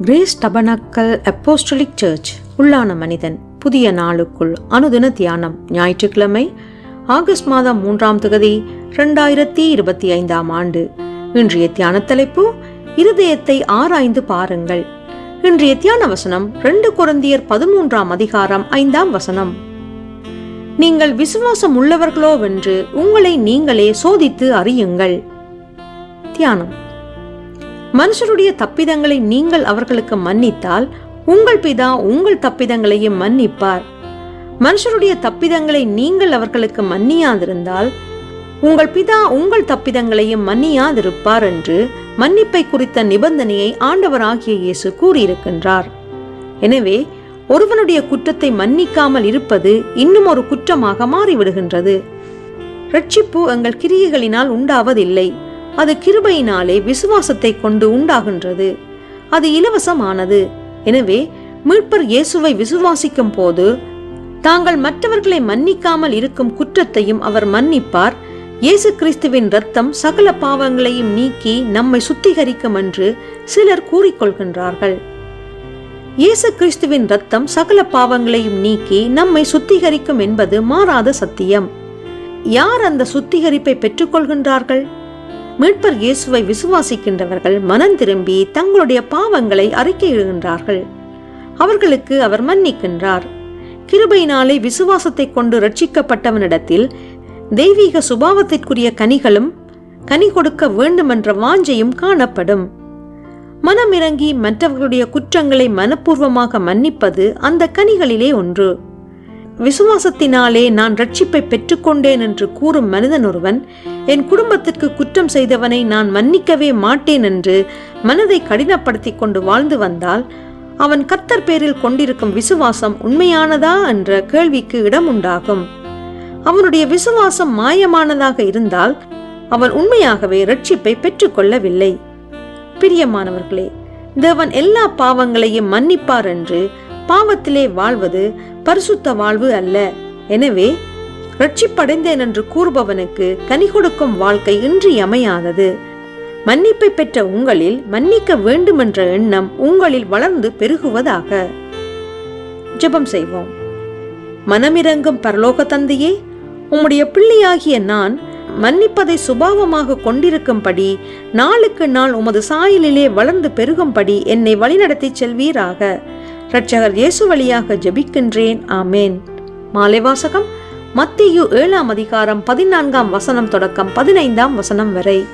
Grace tabernacle apostolic search உள்ளான மனிதன் புதிய நாளுக்குள் அனுதின தியானம் ஞாயிற்றுக்கிழமை ஆகஸ்ட் மாதம் மூன்றாம் தொகுதி ரெண்டாயிரத்தி இருபத்தி ஐந்தாம் ஆண்டு. இன்றைய தியான தலைப்பு இருதயத்தை ஆராய்ந்து பாருங்கள். இன்றைய தியான வசனம் ரெண்டு குழந்தையர் பதிமூன்றாம் அதிகாரம் ஐந்தாம் வசனம். நீங்கள் விசுவாசம் உள்ளவர்களோவென்று உங்களை நீங்களே சோதித்து அறியுங்கள். தியானம். மனுஷருடைய தப்பிதங்களை நீங்கள் அவர்களுக்கு மன்னித்தால் உங்கள் பிதா உங்கள் தப்பிதங்களையும் மன்னிப்பார். மனுஷருடைய தப்பிதங்களை நீங்கள் அவர்களுக்கு மன்னியாதிருந்தால் உங்கள் பிதா உங்கள் தப்பிதங்களையும் மன்னியாதிருப்பார் என்று மன்னிப்பை குறித்த நிபந்தனையை ஆண்டவராகிய இயேசு கூறியிருக்கின்றார். எனவே ஒருவனுடைய குற்றத்தை மன்னிக்காமல் இருப்பது இன்னும் ஒரு குற்றமாக மாறிவிடுகின்றது. ரட்சிப்பு எங்கள் கிரியைகளினால் உண்டாவதில்லை. அது கிருபையினாலே விசுவாசத்தை கொண்டு உண்டாகின்றது. அது இலவசமானது. எனவே மீட்பர் இயேசுவை விசுவாசிக்கும் போது தாங்கள் மற்றவர்களை மன்னிக்காமல் இருக்கும் குற்றத்தையும் அவர் மன்னிப்பார். இயேசு கிறிஸ்துவின் ரத்தம் சகல பாவங்களையும் நீக்கி நம்மை சுத்திகரிக்கும் என்று சிலர் கூறிக்கொள்கின்றார்கள். இயேசு கிறிஸ்துவின் ரத்தம் சகல பாவங்களையும் நீக்கி நம்மை சுத்திகரிக்கும் என்பது மாறாத சத்தியம். யார் அந்த சுத்திகரிப்பை பெற்றுக்கொள்கின்றார்கள்? மீட்பர் இயேசுவை விசுவாசிக்கின்றவர்கள் மனம் திரும்பி தங்களுடைய பாவங்களை அறிக்கையிடுகின்றார்கள் அவர்களுக்கு அவர் மன்னிக்கின்றார். கிருபையினாலே விசுவாசத்தை கொண்டு ரட்சிக்கப்பட்டவனிடத்தில் தெய்வீக சுபாவத்திற்குரிய கனிகளும் கனி கொடுக்க வேண்டுமென்ற வாஞ்சையும் காணப்படும். மனமிறங்கி மற்றவர்களுடைய குற்றங்களை மனப்பூர்வமாக மன்னிப்பது அந்த கனிகளிலே ஒன்று. விசுவாசத்தினாலே நான் ரட்சிப்பை பெற்றுக்கொண்டேன் என்று கூறும் மனிதன் ஒருவன் என் குடும்பத்திற்கு குற்றம் செய்தவனை நான் மன்னிக்கவே மாட்டேன் என்று மனதை கடினப்படுத்தி கொண்டு வாழ்ந்து வந்தால் அவன் கத்தர் பேரில் கொண்டிருக்கும் விசுவாசம் உண்மையானதா என்ற கேள்விக்கு இடம் உண்டாகும். அவனுடைய விசுவாசம் மாயமானதாக இருந்தால் அவன் உண்மையாகவே ரட்சிப்பை பெற்றுக்கொள்ளவில்லை. பிரியமானவர்களே தேவன் எல்லா பாவங்களையும் மன்னிப்பார் என்று பாவத்திலே வாழ்வது பரிசுத்த வாழ்வு அல்ல. எனவே ரட்சிப்படைந்தேன் என்று கூறுபவனுக்கு கனி கொடுக்கும் வாழ்க்கை இன்றியமையாதது மன்னிப்பை பெற்ற உங்களில் மன்னிக்க வேண்டுமென்ற எண்ணம் உங்களில் வளர்ந்து பெருகுவதாக. ஜெபம் செய்வோம். மனமிறங்கும் பரலோக தந்தையே உம்முடைய பிள்ளையாகிய நான் மன்னிப்பதை சுபாவமாக கொண்டிருக்கும்படி நாளுக்கு நாள் உமது சாயலிலே வளர்ந்து பெருகும்படி என்னை வழிநடத்தி செல்வீராக. இரட்சகர் இயேசு வழியாக ஜெபிக்கின்றேன். ஆமேன். மாலை வாசகம் மத்தியு ஏழாம் அதிகாரம் பதினான்காம் வசனம் தொடக்கம் பதினைந்தாம் வசனம் வரை.